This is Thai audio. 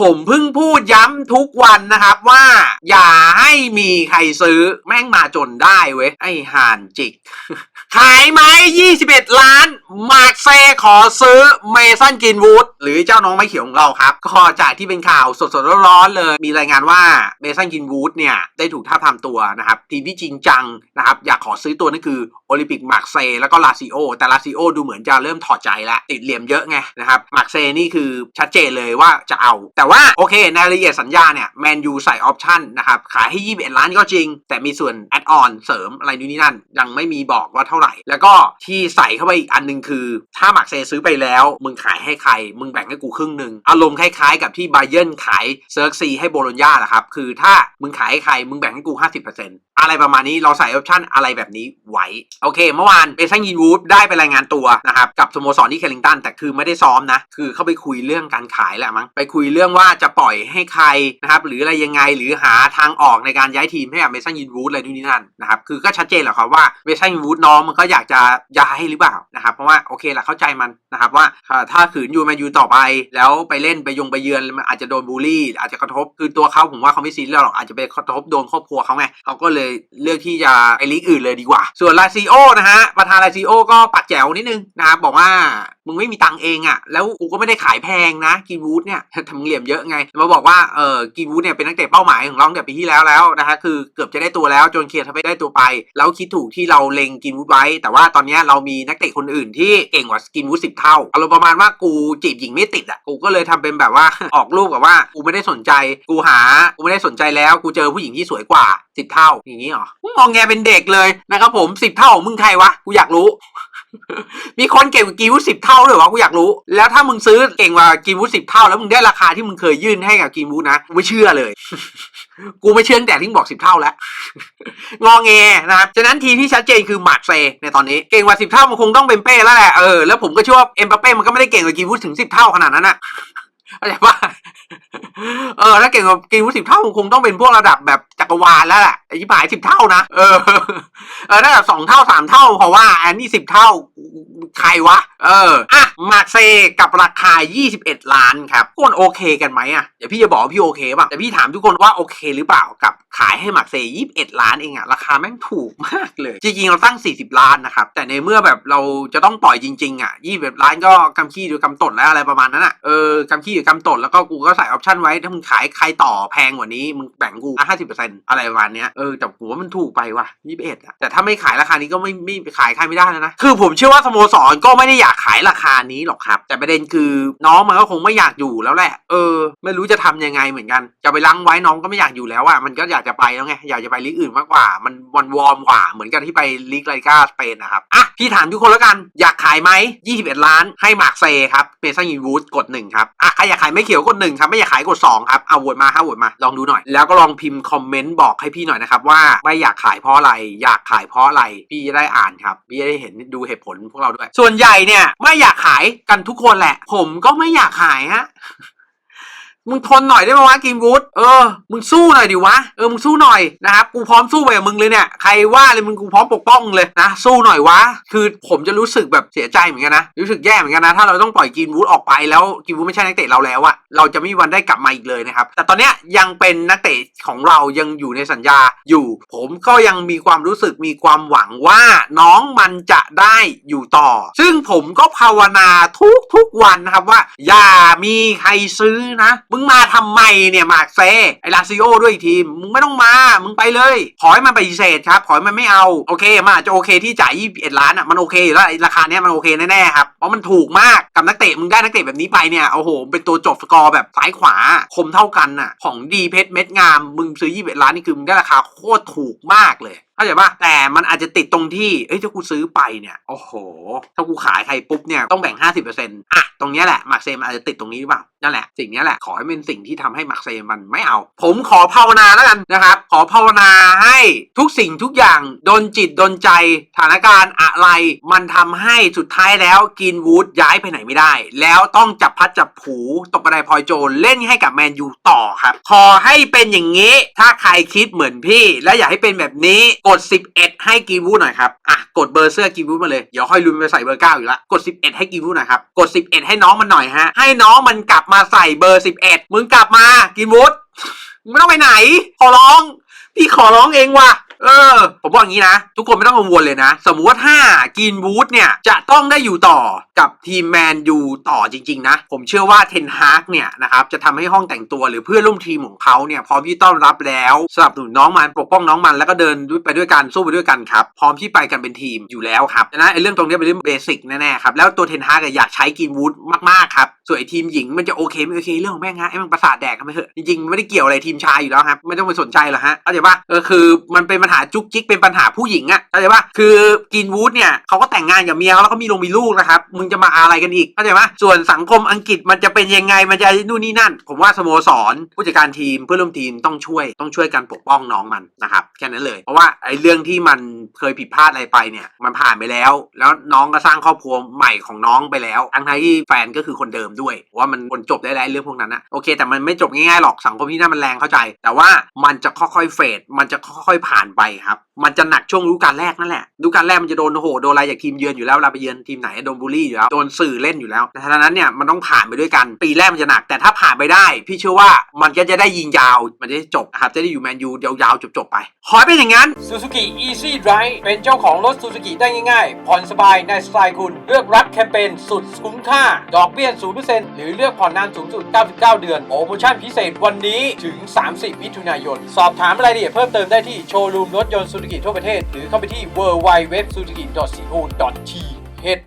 ผมเพิ่งพูดย้ำทุกวันนะครับว่า อย่าให้มีใครซื้อแม่งมาจนได้เว้ย ไอห่านจิก ขายไหม21 ล้าน มาร์คเซขอซื้อเมสันกินวูดหรือเจ้าน้องไม้เขียวของเราครับ ก็จากที่เป็นข่าวสดๆร้อนๆเลย มีรายงานว่าเมสันกินวูดเนี่ย ได้ถูกท้าทามตัวนะครับ ทีมที่จริงจังนะครับ อยากขอซื้อตัวนั่นคือโอลิมปิกมาร์คเซแล้วก็ลาซิโอ แต่ลาซิโอดูเหมือนจะเริ่มถอดใจแล้วติดเหลี่ยมเยอะไงนะครับมาร์คเซนี่คือชัดเจนเลยว่าจะเอาแต่แต่ว่าโอเคในรายละเอียดสัญญาเนี่ยแมนยูใส่ออปชั่นนะครับขายให้ 21 ล้านก็จริง แต่มีส่วนแอดออนเสริมอะไรนู่นนี่นั่น ยังไม่มีบอกว่าเท่าไหร่ แล้วก็ที่ใส่เข้าไปอีกอันหนึงคือ ถ้ามักเซซื้อไปแล้ว มึงขายให้ใคร มึงแบ่งให้กูครึ่งหนึ่งอารมณ์คล้ายๆ กับที่ไบเยนขายเซิร์กซีให้โบโลญญาแหละครับคือถ้ามึงขายให้ใครมึงแบ่งให้กู 50%อะไรประมาณนี้เราใส่ออปชั่นอะไรแบบนี้ไว้ โอเค เมื่อวานเอซังยินวูดได้ไปรายงานตัวนะครับ กับสโมสรที่เคลิงตัน แต่คือไม่ได้ซ้อมนะ คือเข้าไปคุยเรื่องการขายแหละมั้งไปคุยเรื่องว่าจะปล่อยให้ใครนะครับ หรืออะไรยังไงหรือหาทางออกในการย้ายทีมให้กับเมซันยินวูดอะไรนู่นนี่นั่นนะครับคือก็ชัดเจนแหละครับว่าเมซันยินวูดน้องมันก็อยากจะย้ายหรือเปล่านะครับเพราะว่าโอเคแหละเข้าใจมันนะครับว่าถ้าขืนอยู่แมนยูต่อไป แล้วไปเล่นไปยงไปเยือนมันอาจจะโดนบูลลี่ อาจจะกระทบคือตัวเขาผมว่าเขาไม่ซีเรียสหรอกอาจจะไปกระทบโดนครอบครัวเขาไงเขาก็เลยเลือกที่จะไปลีกอื่นเลยดีกว่า ส่วนลาซิโอนะฮะประธานลาซิโอก็ปักแจ๋วนิดนึงนะครับบอกว่ามึงไม่มีตังค์เองอะ่ะแล้วกูก็ไม่ได้ขายแพงนะกินวูดเนี่ยทำเหลี่ยมเยอะไงมาบอกว่าเออกินวูดเนี่ยเป็นนักเตะเป้าหมายของเราตั้งแต่ปีที่แล้วแล้วนะฮะคือเกือบจะได้ตัวแล้วจนเคลียร์ทำไปได้ตัวไป แล้วคิดถูกที่เราเล็งกินวูดไว้ แต่ว่าตอนนี้เรามีนักเตะคนอื่นที่เก่งกว่ากินวูดสิบเท่าอารมณ์ประมาณว่ากูจีบหญิงไม่ติดอะกูก็เลยทำเป็นแบบว่าออกรูปแบบว่ากูไม่ได้สนใจ กูหากูไม่ได้สนใจแล้ว กูเจอผู้หญิงที่สวยกว่าสิบเท่าอย่างนี้เหรอมองแงเป็นเด็กเลยนะครับผมสิบเท่าของมึงใครวะกูอยากรู้ มีคนเก่งกว่ากีวูดสิบเท่าด้วยวะกูอยากรู้ แล้วถ้ามึงซื้อเก่งกว่ากีวูดสิบเท่า แล้วมึงได้ราคาที่มึงเคยยื่นให้กับกีวูดนะกูไม่เชื่อเลยกูไม่เชื่อตั้งแต่ที่มึงบอกสิบเท่าแล้ว งอแงนะครับฉะนั้นทีมที่ชัดเจนคือมาร์กเซในตอนนี้ เก่งกว่าสิบเท่ามันคงต้องเป็นเป้แล้วแหละเออแล้วผมก็เชื่อว่าเอ็มบัปเป้มันก็ไม่ได้เก่งกว่ากีวูดถึงสิบเท่าขนาดนั้นอะเข้าใจปะเออถ้าเก่งกว่ากีวูดสิบเท่ามันคงต้องเป็นพวกระดับแบบจักรวาลแล้วแหละ อ้ยี่ปายสิบเท่านะ เออเออถ้าแบบสองเท่าสามเท่าเพราะว่า อันนี้สิบเท่าใครวะ เออ อะ มาร์เซกับราคา 21 ล้านครับทุกคนโอเคกันไหมอะเดี๋ยวพี่จะบอกว่าพี่โอเคป่ะแต่พี่ถามทุกคนว่าโอเคหรือเปล่ากับขายให้มาร์เซ21 ล้านเองอะราคาแม่งถูกมากเลย จริงๆ เราตั้ง 40 ล้านนะครับ แต่ในเมื่อแบบเราจะต้องปล่อยจริง ๆอะ21 ล้านก็กำขี้หรือกำตดแล้วอะไรประมาณนั้นอะเออกำขี้หรือกำตดแล้วก็กูก็ใส่ออปชั่นไว้ถ้ามึงขายใครต่อแพงกว่านี้มึงแบ่งกู50%อะไรประมาณเนี้ยเออแต่ผมว่ามันถูกไปว่ะ21อะแต่ถ้าไม่ขายราคานี้ก็ไม่ไม่ขายใครไม่ได้แล้วนะ คือผมเชื่อว่าสโมสรก็ไม่ได้อยากขายราคานี้หรอกครับ แต่ประเด็นคือน้องมันก็คงไม่อยากอยู่แล้วแหละ เออ ไม่รู้จะทำยังไงเหมือนกัน จะไปลังไว้น้องก็ไม่อยากอยู่แล้วอะมันก็อยากจะไปแล้วไง อยากจะไปลีกอื่นมากกว่า มันวันวอร์มกว่า เหมือนกันที่ไปลีกไลกาสเปนนะครับ อะ พี่ถามทุกคนแล้วกัน อยากขายไหม21ล้าน ให้มาร์กเซครับเปซันยินวูดกดหนึ่งครับ อะ ใครอยากขายไม่เขียวกดหนึ่งครับ ไม่อยากขายกดสองครับ เอาโหวตมาห้าโหวตมา ลองดูหน่อย แล้วก็ลองพิมพ์คอมเมนต์บอกให้พี่หน่อยนะครับว่าไม่อยากขายเพราะอะไร อยากขายเพราะอะไร พี่จะได้อ่านครับ พี่จะได้เห็นดูเหตุผลพวกเราด้วย ส่วนใหญ่เนี่ยไม่อยากขายกันทุกคนแหละ ผมก็ไม่อยากขายฮะ มึงทนหน่อยได้ไหมวะกิมวูดเออ มึงสู้หน่อยดิวะ เออ มึงสู้หน่อยนะครับ กูพร้อมสู้ไปกับมึงเลยเนี่ย ใครว่าเลยมึงกูพร้อมปกป้องเลยนะ สู้หน่อยวะ คือผมจะรู้สึกแบบเสียใจเหมือนกันนะ รู้สึกแย่เหมือนกันนะ ถ้าเราต้องปล่อยกินวูดออกไปแล้วกินวูดไม่ใช่นักเตะเราแล้วอะเราจะไม่มีวันได้กลับมาอีกเลยนะครับ แต่ตอนเนี้ยยังเป็นนักเตะของเรายังอยู่ในสัญญาอยู่ ผมก็ยังมีความรู้สึกมีความหวังว่าน้องมันจะได้อยู่ต่อ ซึ่งผมก็ภาวนาทุกทุกๆวันนะครับว่า อย่ามีใครซื้อนะมึงมาทำไมเนี่ยมาร์กเซไอลาซิโอด้วยทีม มึงไม่ต้องมา มึงไปเลย ขอให้มันปฏิเสธครับ ขอให้มันไม่เอา โอเคมันอาจจะโอเคที่จ่าย21 ล้านอะ มันโอเคอยู่แล้วราคาเนี้ยมันโอเคแน่ๆครับ เพราะมันถูกมาก กับนักเตะมึงได้นักเตะแบบนี้ไปเนี่ย โอ้โห เป็นตัวจบสกอร์แบบซ้ายขวา คมเท่ากันน่ะ ของดีเพชรเม็ดงาม มึงซื้อ21ล้านนี่คือมึงได้ราคาโคตรถูกมากเลยเข้าใจปะแต่มันอาจจะติดตรงที่เอ้ยถ้ากูซื้อไปเนี่ยโอ้โห ถ้ากูขายใครปุ๊บเนี่ยต้องแบ่ง 50%อะตรงนี้แหละมาร์เซย์มันอาจจะติดตรงนี้หรือเปล่านั่นแหละสิ่งนี้แหละขอให้เป็นสิ่งที่ทำให้มาร์เซย์มันไม่เอา ผมขอภาวนาแล้วกันนะครับ ขอภาวนาให้ทุกสิ่งทุกอย่างดนจิตดนใจสถานการณ์อะไร มันทำให้สุดท้ายแล้วกินวูดย้ายไปไหนไม่ได้ แล้วต้องจับพัดจับผูตกกระไดพลอยโจรเล่นให้กับแมนยูต่อครับขอให้เป็นอย่างนี้ ถ้าใครคิดเหมือนพี่ และอยากให้เป็นแบบนี้กด 11 ให้กีวูดหน่อยครับอะกดเบอร์เสื้อกีวูดมาเลยเดี๋ยวค่อยลืมไปใส่เบอร์9อยู่ละกด 11 ให้กีวูดหน่อยครับกด 11 ให้น้องมันหน่อยฮะให้น้องมันกลับมาใส่เบอร์ 11 มึงกลับมากีวูดมึงไม่ต้องไปไหน ขอร้อง พี่ขอร้องเองว่ะ เออ ผมบอกอย่างนี้นะ ทุกคนไม่ต้องกังวลเลยนะ สมมุติว่าถ้ากินวูดเนี่ย จะต้องได้อยู่ต่อกับทีมแมนยูต่อจริง ๆ นะ ผมเชื่อว่าเทนฮากเนี่ยนะครับจะทำให้ห้องแต่งตัวหรือเพื่อนร่วมทีมของเขาเนี่ยพร้อมที่ต้อนรับแล้วสนับสนุนน้องมันปกป้องน้องมันแล้วก็เดินไปด้วยกันสู้ไปด้วยกันครับ พร้อมที่ไปกันเป็นทีมอยู่แล้วครับนั้นไอ้เรื่องตรงนี้เป็นเรื่องเบสิกแน่ๆครับแล้วตัวเทนฮากอะอยากใช้กินวูดมากๆครับส่วนไอ้ทีมหญิงมันจะโอเคไม่โอเคเรื่องของแม่งฮะไอ้มันประสาทแดกกันไปเถอะจริงๆไม่ได้เกี่ยวอะไรทีมชายอยู่แล้วครับไม่ต้องไปสนใจหรอกฮะเข้าใจปะเออคือมันเป็นปัญหาจุกจิกเป็นปัญหาผู้หญิงอะเข้าใจปะคือกินวูดเนี่ยเขาก็แต่งงานกับเมียเขาแล้วก็มีลงมีลูกนะครับมึงจะมาอะไรกันอีกเข้าใจปะส่วนสังคมอังกฤษมันจะเป็นยังไงมันจะนู่นนี่นั่น ผมว่าสโมสรผู้จัดการทีมเพื่อนร่วมทีมต้องช่วยต้องช่วยกันปกป้องน้องมันนะครับแค่นั้นเลย เพราะว่าไอ้เรื่องที่มัน เคยผิดพลาดอะไรไปเนี่ยมันผ่านไปแล้ว แล้วน้องก็สร้างครอบครัวใหม่ของน้องไปแล้วทั้งที่แฟนก็คือคนเดิมด้วย ว่ามันคนจบได้แล้วเรื่องพวกนั้นนะโอเค แต่มันไม่จบง่ายๆหรอกสังคมที่นั่นมันแรงเข้าใจ แต่ว่ามันจะค่อยๆเฟดมันจะค่อยๆผ่านไปครับมันจะหนักช่วงฤดูกาลแรกนั่นแหละฤดูกาลแรกมันจะโดนโอ้โหโดนอะไรจากทีมเยือนอยู่แล้วเวลาไปเยือนทีมไหนโดนบูลลี่อยู่แล้วโดนสื่อเล่นอยู่แล้วแต่ฉะนั้นเนี่ยมันต้องผ่านไปด้วยกันปีแรกมันจะหนักแต่ถ้าผ่านไปได้ พี่เชื่อว่ามันก็จะได้ยิงยาวมันจะจบนะครับจะได้อยู่แมนยูยาวๆจบๆไปขอเป็นอย่างนั้น Suzuki Easy Drive เป็นเจ้าของรถ Suzuki ได้ง่ายๆผ่อนสบายในสไตล์คุณ เลือกรับแคมเปญสุดคุ้มค่า ดอกเบี้ย0%หรือเลือกผ่อนนานสูงสุด 99 เดือนโปรโมชั่นพิเศษวันนี้ถึง 30 มิถุนายน สอบถามรายละเอียดเพิ่มเติมได้ที่โชว์รูมรถยนต์ุรกิจทั่วประเทศ หรือเข้าไปที่ w w w s u z u k i c o t h